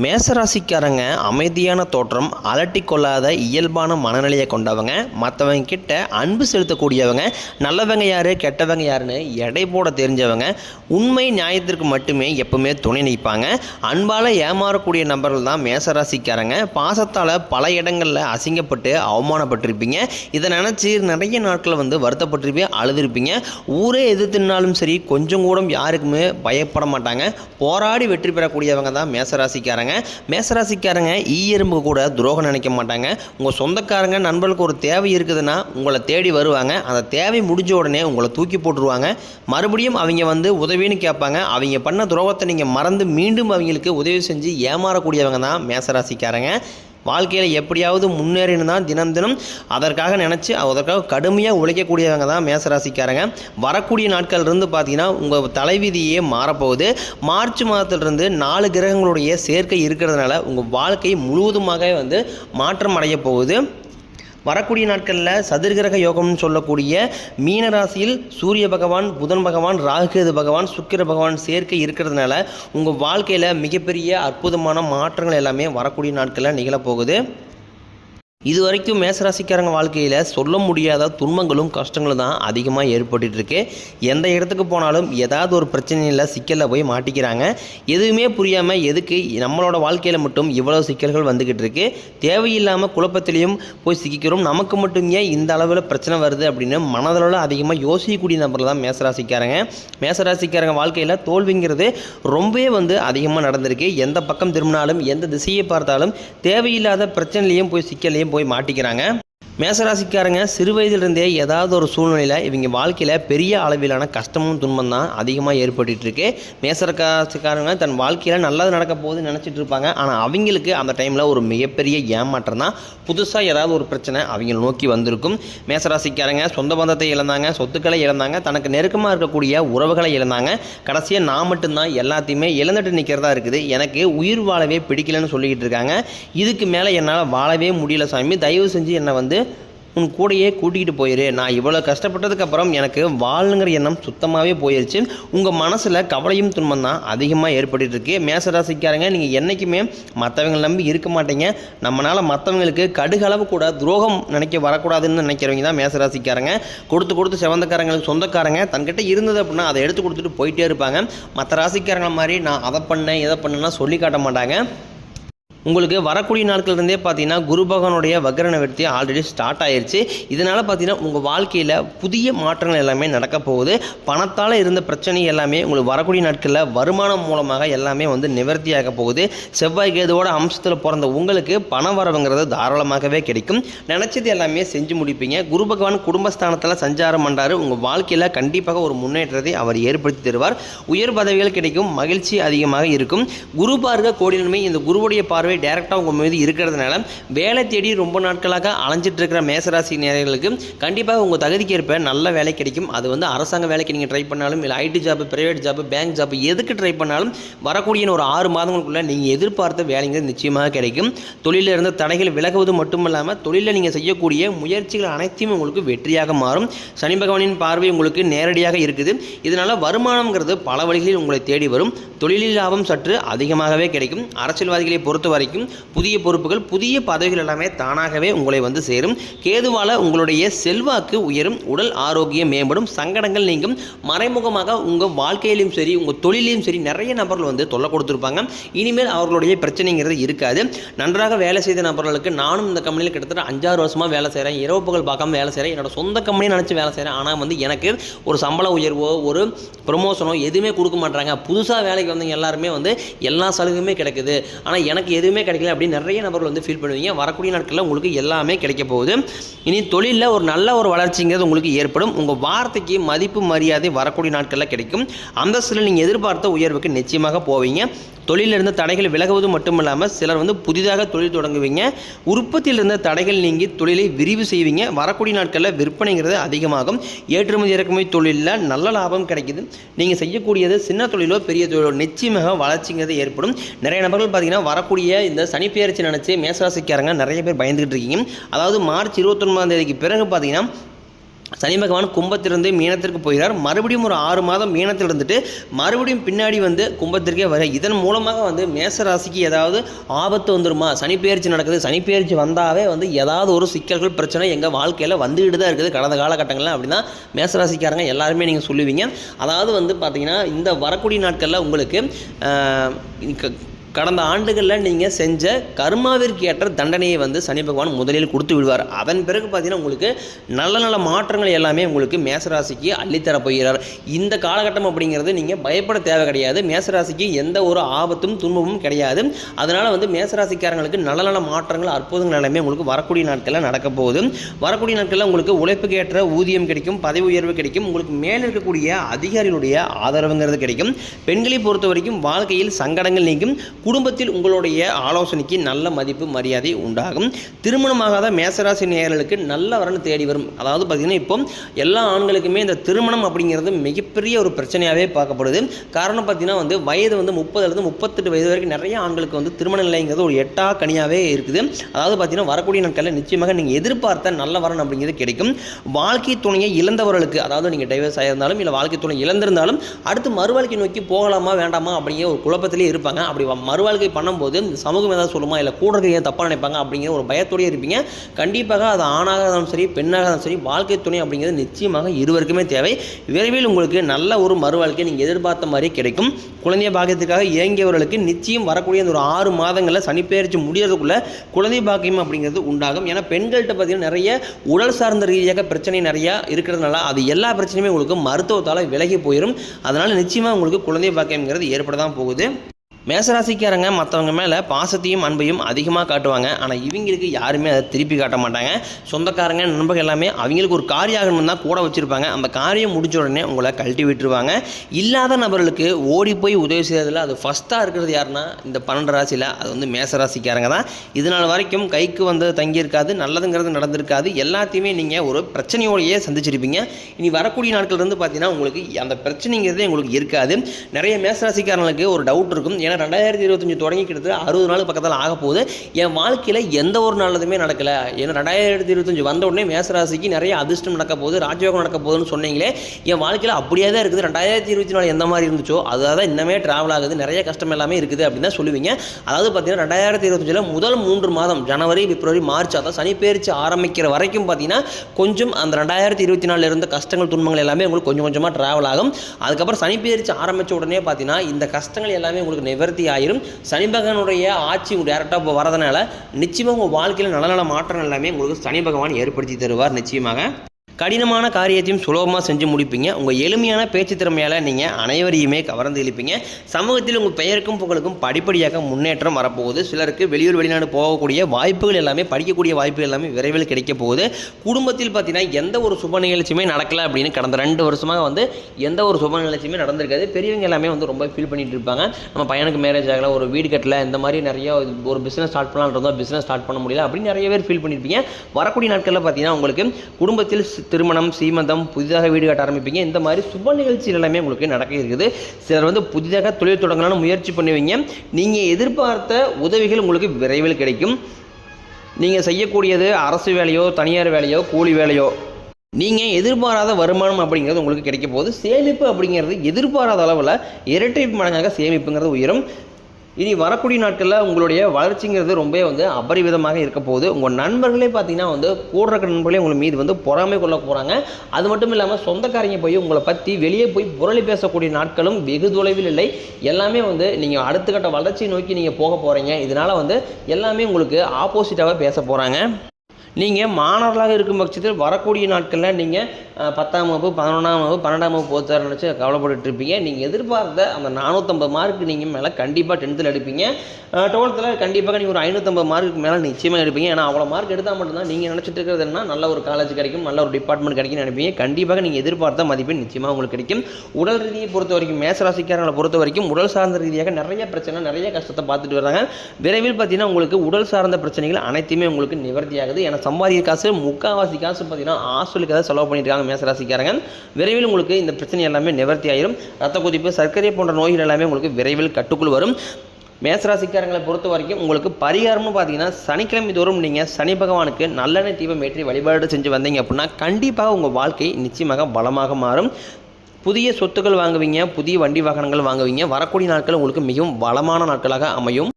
மேசராசிக்காரங்க அமைதியான தோற்றம் அலட்டி கொள்ளாத இயல்பான மனநிலையை கொண்டவங்க மற்றவங்க கிட்ட அன்பு செலுத்தக்கூடியவங்க நல்லவங்க யார் கெட்டவங்க யாருன்னு எடை போட தெரிஞ்சவங்க உண்மை நியாயத்திற்கு மட்டுமே எப்பவுமே துணை நிற்பாங்க. அன்பால் ஏமாறக்கூடிய நபர்கள் தான் மேசராசிக்காரங்க. பாசத்தால் பல இடங்களில் அசிங்கப்பட்டு அவமானப்பட்டிருப்பீங்க. இதை நினச்சி நிறைய நாட்களை வந்து வருத்தப்பட்டிருப்பீங்க அழுதுருப்பீங்க. ஊரே எதிர்த்துனாலும் சரி கொஞ்சம் கூட யாருக்குமே பயப்பட மாட்டாங்க. போராடி வெற்றி பெறக்கூடியவங்க தான் மேசராசிக்காரங்க. மேசராசிக்காரங்க ஈயெறும்பு கூட துரோகம் நினைக்க மாட்டாங்க. உங்கள் சொந்தக்காரங்க நண்பர்களுக்கு ஒரு தேவை இருக்குதுன்னா உங்களை தேடி வருவாங்க. அந்த தேவை முடிஞ்ச உடனே உங்களை தூக்கி போட்டுருவாங்க. மறுபடியும் அவங்க வந்து உதவின்னு கேட்பாங்க. அவங்க பண்ண துரோகத்தை நீங்கள் மறந்து மீண்டும் அவங்களுக்கு உதவி செஞ்சு ஏமாறக்கூடியவங்க தான் மேசராசிக்காரங்க. வாழ்க்கையில் எப்படியாவது முன்னேறினு தான் தினம் தினம் அதற்காக நினச்சி அதற்காக கடுமையாக உழைக்கக்கூடியவங்க தான் மேசராசிக்காரங்க. வரக்கூடிய நாட்கள் இருந்து பார்த்தீங்கன்னா உங்கள் தலைவிதியே மாறப்போகுது. மார்ச் மாதத்திலிருந்து நாலு கிரகங்களுடைய சேர்க்கை இருக்கிறதுனால உங்கள் வாழ்க்கை முழுவதுமாக வந்து மாற்றம் அடைய போகுது. வரக்கூடிய நாட்களில் சதுர்கிரக யோகம்னு சொல்லக்கூடிய மீன ராசியில் சூரிய பகவான் புதன் பகவான் ராகுகேது பகவான் சுக்கிர பகவான் சேர்க்கை இருக்கிறதுனால உங்கள் வாழ்க்கையில் மிகப்பெரிய அற்புதமான மாற்றங்கள் எல்லாமே வரக்கூடிய நாட்களில் நிகழப்போகுது. இது வரைக்கும் மேசராசிக்காரங்க வாழ்க்கையில் சொல்ல முடியாத துன்பங்களும் கஷ்டங்களும் தான் அதிகமாக ஏற்பட்டுருக்கு எந்த இடத்துக்கு போனாலும் ஏதாவது ஒரு பிரச்சனையில் சிக்கலில் போய் மாட்டிக்கிறாங்க. எதுவுமே புரியாமல் எதுக்கு நம்மளோட வாழ்க்கையில் மட்டும் இவ்வளோ சிக்கல்கள் வந்துக்கிட்டு இருக்கு. தேவையில்லாமல் குழப்பத்திலையும் போய் சிக்கிக்கிறோம். நமக்கு மட்டும் ஏன் இந்த அளவில் பிரச்சனை வருது அப்படின்னு மனதளவில் அதிகமாக யோசிக்கக்கூடிய நபர்கள் தான் மேசராசிக்காரங்க. மேசராசிக்காரங்க வாழ்க்கையில் தோல்விங்கிறது ரொம்பவே வந்து அதிகமாக நடந்திருக்கு. எந்த பக்கம் திரும்பினாலும் எந்த திசையை பார்த்தாலும் தேவையில்லாத பிரச்சனையிலையும் போய் சிக்கல்லையும் போய் மாட்டிக்கிறாங்க. மேசராசிக்காரங்க சிறு வயதிலிருந்தே ஏதாவது ஒரு சூழ்நிலையில் இவங்க வாழ்க்கையில் பெரிய அளவிலான கஷ்டமும் துன்பம் தான் அதிகமாக ஏற்பட்டுருக்கு மேசராசிக்காரங்க தன் வாழ்க்கையில் நல்லது நடக்க போகுதுன்னு நினச்சிட்டு இருப்பாங்க. ஆனால் அவங்களுக்கு அந்த டைமில் ஒரு மிகப்பெரிய ஏமாற்றம் தான். புதுசாக ஏதாவது ஒரு பிரச்சனை அவங்கள நோக்கி வந்திருக்கும். மேசராசிக்காரங்க சொந்த பந்தத்தை இழந்தாங்க சொத்துக்களை இழந்தாங்க தனக்கு நெருக்கமாக இருக்கக்கூடிய உறவுகளை இழந்தாங்க. கடைசியாக நான் மட்டும்தான் எல்லாத்தையுமே இழந்துட்டு நிற்கிறதா இருக்குது. எனக்கு உயிர் வாழவே பிடிக்கலன்னு சொல்லிக்கிட்டு இருக்காங்க. இதுக்கு மேலே என்னால் வாழவே முடியல சாமி. தயவு செஞ்சு என்னை வந்து உன் கூடையே கூட்டிகிட்டு போயிரு. நான் இவ்வளோ கஷ்டப்பட்டதுக்கு அப்புறம் எனக்கு வாழணுங்கிற எண்ணம் சுத்தமாகவே போயிருச்சு. உங்கள் மனசில் கவலையும் துன்பம் தான் அதிகமாக ஏற்பட்டுருக்கு மேசராசிக்காரங்க நீங்கள் என்றைக்குமே மற்றவங்களை நம்பி இருக்க மாட்டீங்க. நம்மளால் மற்றவங்களுக்கு கடுகளவு கூட துரோகம் நினைக்க வரக்கூடாதுன்னு நினைக்கிறவங்க தான் மேசராசிக்காரங்க. கொடுத்து கொடுத்து செவந்தக்காரங்களுக்கு சொந்தக்காரங்க தன்கிட்ட இருந்தது அப்படின்னா அதை எடுத்து கொடுத்துட்டு போயிட்டே இருப்பாங்க. மற்ற ராசிக்காரங்களை மாதிரி நான் அதை பண்ணேன் இதை பண்ணேன்னா சொல்லி காட்ட மாட்டாங்க. உங்களுக்கு வரக்கூடிய நாட்கள்லேருந்தே பார்த்தீங்கன்னா குரு பகவானுடைய வக்ர நிவர்த்தி ஆல்ரெடி ஸ்டார்ட் ஆயிடுச்சு இதனால் பார்த்தீங்கன்னா உங்கள் வாழ்க்கையில் புதிய மாற்றங்கள் எல்லாமே நடக்க போகுது. பணத்தால் இருந்த பிரச்சனை எல்லாமே உங்களுக்கு வரக்கூடிய நாட்களில் வருமானம் மூலமாக எல்லாமே வந்து நிவர்த்தியாக போகுது. செவ்வாய் கேதுவோட அம்சத்தில் பிறந்த உங்களுக்கு பண வரவுங்கிறது தாராளமாகவே கிடைக்கும். நினச்சது எல்லாமே செஞ்சு முடிப்பீங்க. குரு பகவான் குடும்பஸ்தானத்தில் சஞ்சாரம் பண்ணுறாரு உங்கள் வாழ்க்கையில் கண்டிப்பாக ஒரு முன்னேற்றத்தை அவர் ஏற்படுத்தி தருவார். உயர் பதவிகள் கிடைக்கும். மகிழ்ச்சி அதிகமாக இருக்கும். குரு பார்க்க கோடி இந்த குருவுடைய பார்வை பார்வை டேரெக்டாக உங்கள் மீது இருக்கிறதுனால வேலை தேடி ரொம்ப நாட்களாக அலைஞ்சிட்டு இருக்கிற மேசராசி நேரங்களுக்கு கண்டிப்பாக உங்கள் தகுதிக்கு ஏற்ப நல்ல வேலை கிடைக்கும். அது வந்து அரசாங்க வேலைக்கு நீங்கள் ட்ரை பண்ணாலும் இல்லை IT job private job bank job எதுக்கு ட்ரை பண்ணாலும் வரக்கூடிய ஒரு ஆறு மாதங்களுக்குள்ளே நீங்கள் எதிர்பார்த்த வேலைங்கிறது நிச்சயமாக கிடைக்கும். தொழிலில் இருந்த தடைகள் விலகுவது மட்டும் இல்லாமல் தொழிலில் நீங்கள் செய்யக்கூடிய முயற்சிகள் அனைத்தையும் உங்களுக்கு வெற்றியாக மாறும். சனி பகவானின் பார்வை உங்களுக்கு நேரடியாக இருக்குது. இதனால் வருமானம்ங்கிறது பல வழிகளில் உங்களை தேடி வரும். தொழிலில் லாபம் சற்று அதிகமாகவே கிடைக்கும். அரசியல்வாதிகளை பொறுத்தவரை வரைக்கும் புதிய பொறுப்புகள் புதிய பதவிகள் எல்லாமே தானாகவே உங்களை வந்து சேரும். கேதுவால உங்களுடைய செல்வாக்கு உயரும் உடல் ஆரோக்கியம் மேம்படும் சங்கடங்கள் நீங்கும். மறைமுகமாக உங்கள் வாழ்க்கையிலும் சரி உங்கள் தொழிலையும் சரி நிறைய நபர்கள் வந்து தொல்லை கொடுத்துருப்பாங்க. இனிமேல் அவர்களுடைய பிரச்சனைங்கிறது இருக்காது. நன்றாக வேலை செய்த நபர்களுக்கு நானும் இந்த கம்பெனியில் கிட்டத்தட்ட அஞ்சாறு வருஷமாக வேலை செய்கிறேன் இரவு பகல் பார்க்காம வேலை செய்கிறேன் என்னோட சொந்த கம்பெனியை நினச்சி வேலை செய்கிறேன் ஆனால் வந்து எனக்கு ஒரு சம்பள உயர்வோ ஒரு ப்ரொமோஷனோ எதுவுமே கொடுக்க மாட்டாங்க புதுசாக வேலைக்கு வந்தவங்க எல்லாருமே வந்து எல்லா சலுகையுமே கிடைக்குது. ஆனால் எனக்கு எதுவுமே எதுவுமே கிடைக்கல அப்படின்னு நிறைய நபர்கள் வந்து ஃபீல் பண்ணுவீங்க. வரக்கூடிய நாட்களில் உங்களுக்கு எல்லாமே கிடைக்க போகுது. இனி தொழிலில் ஒரு நல்ல ஒரு வளர்ச்சிங்கிறது உங்களுக்கு ஏற்படும். உங்கள் வார்த்தைக்கு மதிப்பு மரியாதை வரக்கூடிய நாட்களில் கிடைக்கும். அந்தஸ்தில் நீங்கள் எதிர்பார்த்த உயர்வுக்கு நிச்சயமாக போவீங்க. தொழிலில் தடைகள் விலகுவது மட்டும் இல்லாமல் சிலர் வந்து புதிதாக தொழில் தொடங்குவீங்க. உற்பத்தியில் இருந்த தடைகள் நீங்கி தொழிலை விரிவு செய்வீங்க. வரக்கூடிய நாட்களில் விற்பனைங்கிறது அதிகமாகும். ஏற்றுமதி இறக்குமதி தொழிலில் நல்ல லாபம் கிடைக்குது. நீங்கள் செய்யக்கூடியது சின்ன தொழிலோ பெரிய தொழிலோ நிச்சயமாக வளர்ச்சிங்கிறது ஏற்படும். நிறைய நபர்கள் பார்த்தீங்கன்னா வரக்கூடிய இந்த சனிப்பெயர்ச்சி நினச்சி மேசராசிக்காரங்க நிறைய பேர் பயந்துகிட்டு இருக்கீங்க. அதாவது மார்ச் இருபத்தொன்பதாம் தேதிக்கு பிறகு பார்த்தீங்கன்னா சனி பகவான் கும்பத்திலிருந்து மீனத்திற்கு போகிறார். மறுபடியும் ஒரு ஆறு மாதம் மீனத்தில் இருந்துட்டு மறுபடியும் பின்னாடி வந்து கும்பத்திற்கே வர இதன் மூலமாக வந்து மேச ராசிக்கு ஏதாவது ஆபத்து வந்துருமா? சனிப்பெயர்ச்சி நடக்குது. சனிப்பெயர்ச்சி வந்தாவே வந்து ஏதாவது ஒரு சிக்கல்கள் பிரச்சனை எங்கள் வாழ்க்கையில் வந்துக்கிட்டு தான் இருக்குது. கடந்த காலகட்டங்களில் அப்படின்னா மேசராசிக்காரங்க எல்லாருமே நீங்கள் சொல்லுவீங்க. அதாவது வந்து பார்த்தீங்கன்னா இந்த வரக்கூடிய நாட்களில் உங்களுக்கு கடந்த ஆண்டுகளில் நீங்கள் செஞ்ச கர்மாவிற்கு ஏற்ற தண்டனையை வந்து சனி பகவான் முதலில் கொடுத்து விடுவார். அதன் பிறகு பார்த்தீங்கன்னா உங்களுக்கு நல்ல நல்ல மாற்றங்கள் எல்லாமே உங்களுக்கு மேசராசிக்கு அள்ளித்தர போகிறார். இந்த காலகட்டம் அப்படிங்கிறது நீங்கள் பயப்பட தேவை கிடையாது. மேசராசிக்கு எந்த ஒரு ஆபத்தும் துன்பமும் கிடையாது. அதனால் வந்து மேசராசிக்காரங்களுக்கு நல்ல நல்ல மாற்றங்கள் அற்புதங்கள் எல்லாமே உங்களுக்கு வரக்கூடிய நாட்களில் நடக்க போகுது. வரக்கூடிய நாட்களில் உங்களுக்கு உழைப்புக்கு ஏற்ற ஊதியம் கிடைக்கும் பதவி உயர்வு கிடைக்கும். உங்களுக்கு மேலே இருக்கக்கூடிய அதிகாரிகளுடைய ஆதரவுங்கிறது கிடைக்கும். பெண்களை பொறுத்த வரைக்கும் வாழ்க்கையில் சங்கடங்கள் நீங்கும். குடும்பத்தில் உங்களுடைய ஆலோசனைக்கு நல்ல மதிப்பு மரியாதை உண்டாகும். திருமணமாகாத மேசராசி நேயர்களுக்கு நல்ல வரன் தேடி வரும். அதாவது பார்த்திங்கன்னா இப்போ எல்லா ஆண்களுக்குமே இந்த திருமணம் அப்படிங்கிறது மிகப்பெரிய ஒரு பிரச்சனையாகவே பார்க்கப்படுது. காரணம் பார்த்தீங்கன்னா வந்து வயது வந்து முப்பதுலேருந்து முப்பத்தெட்டு வயது வரைக்கும் நிறைய ஆண்களுக்கு வந்து திருமண நிலைங்கிறது ஒரு எட்டா கனியாகவே இருக்குது. அதாவது பார்த்தீங்கன்னா வரக்கூடிய நாட்களில் நிச்சயமாக நீங்கள் எதிர்பார்த்த நல்ல வரன் அப்படிங்கிறது கிடைக்கும். வாழ்க்கை துணையை இழந்தவர்களுக்கு அதாவது நீங்கள் டைவர்ஸ் ஆகியிருந்தாலும் இல்லை வாழ்க்கை துணை இழந்திருந்தாலும் அடுத்து மறுவாழ்க்கை நோக்கி போகலாமா வேண்டாமா அப்படிங்கிற ஒரு குழப்பத்திலே இருப்பாங்க. அப்படி மறுவாழ்க்கை பண்ணும்போது இந்த சமூகம் ஏதாவது சொல்லுமா? இல்லை கூட இருக்க ஏன் தப்பாக நினைப்பாங்க? அப்படிங்கிற ஒரு பயத்தோடய இருப்பீங்க. கண்டிப்பாக அது ஆணாக இருந்தாலும் சரி பெண்ணாக இருந்தாலும் சரி வாழ்க்கை துணை அப்படிங்கிறது நிச்சயமாக இருவருக்குமே தேவை. விரைவில் உங்களுக்கு நல்ல ஒரு மறுவாழ்க்கை நீங்கள் எதிர்பார்த்த மாதிரி கிடைக்கும். குழந்தை பாக்கியத்துக்காக இயங்கியவர்களுக்கு நிச்சயம் வரக்கூடிய அந்த ஒரு ஆறு மாதங்களில் சனிப்பெயர்ச்சி முடியறதுக்குள்ளே குழந்தை பாக்கியம் அப்படிங்கிறது உண்டாகும். ஏன்னா பெண்கள்கிட்ட பார்த்தீங்கன்னா நிறைய உடல் சார்ந்த ரீதியாக பிரச்சனை நிறையா இருக்கிறதுனால அது எல்லா பிரச்சனையுமே உங்களுக்கு மருத்துவத்தால் விலகி போயிடும் அதனால் நிச்சயமாக உங்களுக்கு குழந்தை பாக்கியம்ங்கிறது ஏற்பட தான் போகுது. மேசராசிக்காரங்க மற்றவங்க மேலே பாசத்தையும் அன்பையும் அதிகமாக காட்டுவாங்க. ஆனால் இவங்களுக்கு யாருமே அதை திருப்பி காட்ட மாட்டாங்க. சொந்தக்காரங்க நண்பர்கள் எல்லாமே அவங்களுக்கு ஒரு காரியாகணும் தான் கூட வச்சுருப்பாங்க. அந்த காரியம் முடிஞ்ச உடனே உங்களை கழட்டி விட்டுருவாங்க. இல்லாத நபர்களுக்கு ஓடி போய் உதவி செய்யறதுல அது ஃபஸ்ட்டாக இருக்கிறது யாருன்னா இந்த பன்னெண்டு ராசியில் அது வந்து மேசராசிக்காரங்க தான். இது நாள் வரைக்கும் கைக்கு வந்து தங்கியிருக்காது நல்லதுங்கிறது நடந்திருக்காது. எல்லாத்தையுமே நீங்கள் ஒரு பிரச்சனையோடையே சந்திச்சிருப்பீங்க. இனி வரக்கூடிய நாட்கள் இருந்து பார்த்தீங்கன்னா உங்களுக்கு அந்த பிரச்சனைங்கிறதே உங்களுக்கு இருக்காது. நிறைய மேசராசிக்காரங்களுக்கு ஒரு டவுட் இருக்கும். ஏன்னா ரெண்டாயிரத்தி இருபத்தஞ்சு தொடங்கி கிட்டத்தட்ட அறுபது நாள் பக்கத்தில் ஆக போகுது. என் வாழ்க்கையில் எந்த ஒரு நல்லதுமே நடக்கலை. ஏன்னா ரெண்டாயிரத்தி இருபத்தஞ்சு வந்த உடனே மேசராசிக்கு நிறைய அதிர்ஷ்டம் நடக்க போகுது ராஜயோகம் நடக்க போகுதுன்னு சொன்னீங்களே என் வாழ்க்கையில் அப்படியே தான் இருக்குது. ரெண்டாயிரத்தி இருபத்தி நாலு எந்த மாதிரி இருந்துச்சோ அதுதான் தான் இன்னமே ட்ராவல் ஆகுது. நிறைய கஷ்டம் எல்லாமே இருக்குது அப்படின்னு தான் சொல்லுவீங்க. அதாவது பார்த்தீங்கன்னா ரெண்டாயிரத்தி இருபத்தஞ்சில் முதல் மூன்று மாதம் ஜனவரி பிப்ரவரி மார்ச் அதான் சனிப்பெயர்ச்சி ஆரம்பிக்கிற வரைக்கும் பார்த்தீங்கன்னா கொஞ்சம் அந்த ரெண்டாயிரத்தி இருபத்தி நாலில் இருந்த கஷ்டங்கள் துன்பங்கள் எல்லாமே உங்களுக்கு கொஞ்சம் கொஞ்சமாக ட்ராவல் ஆகும். அதுக்கப்புறம் சனிப்பெயர்ச்சி ஆரம்பித்த உடனே பார்த்தீங்கன்னா இந்த கஷ்டங்கள் எல்லாமே உங்களுக்கு நிவர்த்தி ஆயிரும். சனி பகவானுடைய ஆட்சி டேரெக்டாக இப்போ வரதுனால நிச்சயமாக உங்கள் வாழ்க்கையில் நல்ல நல்ல மாற்றம் எல்லாமே உங்களுக்கு சனி பகவான் ஏற்படுத்தி தருவார் நிச்சயமாக. கடினமான காரியத்தையும் சுலபமாக செஞ்சு முடிப்பீங்க. உங்கள் எளிமையான பேச்சு திறமையால் நீங்கள் அனைவரையுமே கவர்ந்து இழுப்பீங்க. சமூகத்தில் உங்கள் பெயருக்கும் புகழுக்கும் படிப்படியாக முன்னேற்றம் வரப்போகுது. சிலருக்கு வெளியூர் வெளிநாடு போகக்கூடிய வாய்ப்புகள் எல்லாமே படிக்கக்கூடிய வாய்ப்புகள் எல்லாமே விரைவில் கிடைக்க போகுது. குடும்பத்தில் பார்த்தீங்கன்னா எந்த ஒரு சுப நிகழ்ச்சியுமே நடக்கல அப்படின்னு கடந்த ரெண்டு வருஷமாக வந்து எந்த ஒரு சுப நிகழ்ச்சியுமே நடந்திருக்காது. பெரியவங்க எல்லாமே வந்து ரொம்ப ஃபீல் பண்ணிட்டு இருப்பாங்க. நம்ம பையனுக்கு மேரேஜ் ஆகல ஒரு வீடு கட்டல இந்த மாதிரி நிறைய ஒரு பிஸ்னஸ் ஸ்டார்ட் பண்ணலாம் இருந்தோம். பிஸ்னஸ் ஸ்டார்ட் பண்ண முடியல அப்படின்னு நிறைய பேர் ஃபீல் பண்ணியிருப்பீங்க வரக்கூடிய நாட்களில் பார்த்தீங்கன்னா உங்களுக்கு குடும்பத்தில் திருமணம் சீமந்தம் புதிதாக வீடு கட்ட ஆரம்பிப்பீங்க. இந்த மாதிரி சுப நிகழ்ச்சிகள் எல்லாமே உங்களுக்கு நடக்க இருக்குது. சிலர் வந்து புதிதாக தொழில் தொடங்கலாம்னு முயற்சி பண்ணுவீங்க. நீங்கள் எதிர்பார்த்த உதவிகள் உங்களுக்கு விரைவில் கிடைக்கும். நீங்கள் செய்யக்கூடியது அரசு வேலையோ தனியார் வேலையோ கூலி வேலையோ நீங்கள் எதிர்பாராத வருமானம் அப்படிங்கிறது உங்களுக்கு கிடைக்க போகுது. சேமிப்பு அப்படிங்கிறது எதிர்பாராத அளவில் இரட்டை மடங்காக சேமிப்புங்கிறது உயரும். இனி வரக்கூடிய நாட்களில் உங்களுடைய வளர்ச்சிங்கிறது ரொம்ப வந்து அபரிவிதமாக இருக்க போகுது. உங்கள் நண்பர்களே பார்த்தீங்கன்னா வந்து கூட இருக்கிற நண்பர்களே உங்கள் மீது வந்து பொறாமை கொள்ள போகிறாங்க அது மட்டும் இல்லாமல் சொந்தக்காரங்க போய் உங்களை பற்றி வெளியே போய் புரளி பேசக்கூடிய நாட்களும் வெகு தொலைவில் இல்லை. எல்லாமே வந்து நீங்கள் அடுத்த கட்ட வளர்ச்சியை நோக்கி நீங்கள் போக போகிறீங்க இதனால் வந்து எல்லாமே உங்களுக்கு ஆப்போசிட்டாக பேச போகிறாங்க நீங்கள் மாணவர்களாக இருக்கும் பட்சத்தில் வரக்கூடிய நாட்களில் நீங்கள் பத்தாம் வகுப்பு பதினொன்றாம் வகுப்பு பன்னெண்டாம் வகுப்பு போத்தார் நினச்சி கவலைப்பட்டுட்டு இருப்பீங்க. நீங்கள் எதிர்பார்த்த அந்த நானூற்றம்பது மார்க்கு நீங்கள் மேலே கண்டிப்பாக டென்த்தில் எடுப்பீங்க. டுவெல்த்தில் கண்டிப்பாக நீங்கள் ஒரு ஐநூற்றம்பது மார்க்கு மேலே நிச்சயமாக எடுப்பீங்க. ஏன்னா அவ்வளோ மார்க் எடுத்தால் மட்டும்தான் நீங்கள் நினச்சிட்டு இருக்கிறது என்ன நல்ல ஒரு காலேஜ் கிடைக்கும் நல்ல ஒரு டிபார்ட்மெண்ட் கிடைக்கும்னு நினைப்பீங்க. கண்டிப்பாக நீங்கள் எதிர்பார்த்த மதிப்பெண் நிச்சயமாக உங்களுக்கு கிடைக்கும். உடல் ரீதியை பொறுத்த வரைக்கும் மேசராசிக்காரங்களை பொறுத்த வரைக்கும் உடல் சார்ந்த ரீதியாக நிறைய பிரச்சனை நிறைய கஷ்டத்தை பார்த்துட்டு வராங்க. விரைவில் பார்த்தீங்கன்னா உங்களுக்கு உடல் சார்ந்த பிரச்சனைகள் அனைத்துமே உங்களுக்கு நிவர்த்தியாகுது. ஏன்னா சம்பாதிக்கிற காசு முக்கால்வாசி காசு பார்த்தீங்கன்னா ஹாஸ்டலுக்கு தான் செலவு பண்ணியிருக்காங்க மேசராசிக்காரங்க. விரைவில் உங்களுக்கு இந்த பிரச்சனை எல்லாமே நிவர்த்தி ஆயிரும். ரத்த கொதிப்பு சர்க்கரை போன்ற நோய்கள் எல்லாமே உங்களுக்கு விரைவில் கட்டுக்குள் வரும். மேசராசிக்காரங்களை பொறுத்த வரைக்கும் உங்களுக்கு பரிகாரம்னு பார்த்தீங்கன்னா சனிக்கிழமை தோறும் நீங்கள் சனி பகவானுக்கு நல்லெண்ணெய் தீபம் ஏற்றி வழிபாடு செஞ்சு வந்தீங்க அப்படின்னா கண்டிப்பாக உங்கள் வாழ்க்கை நிச்சயமாக பலமாக மாறும். புதிய சொத்துக்கள் வாங்குவீங்க புதிய வண்டி வாகனங்கள் வாங்குவீங்க. வரக்கூடிய நாட்கள் உங்களுக்கு மிகவும் வளமான நாட்களாக அமையும்.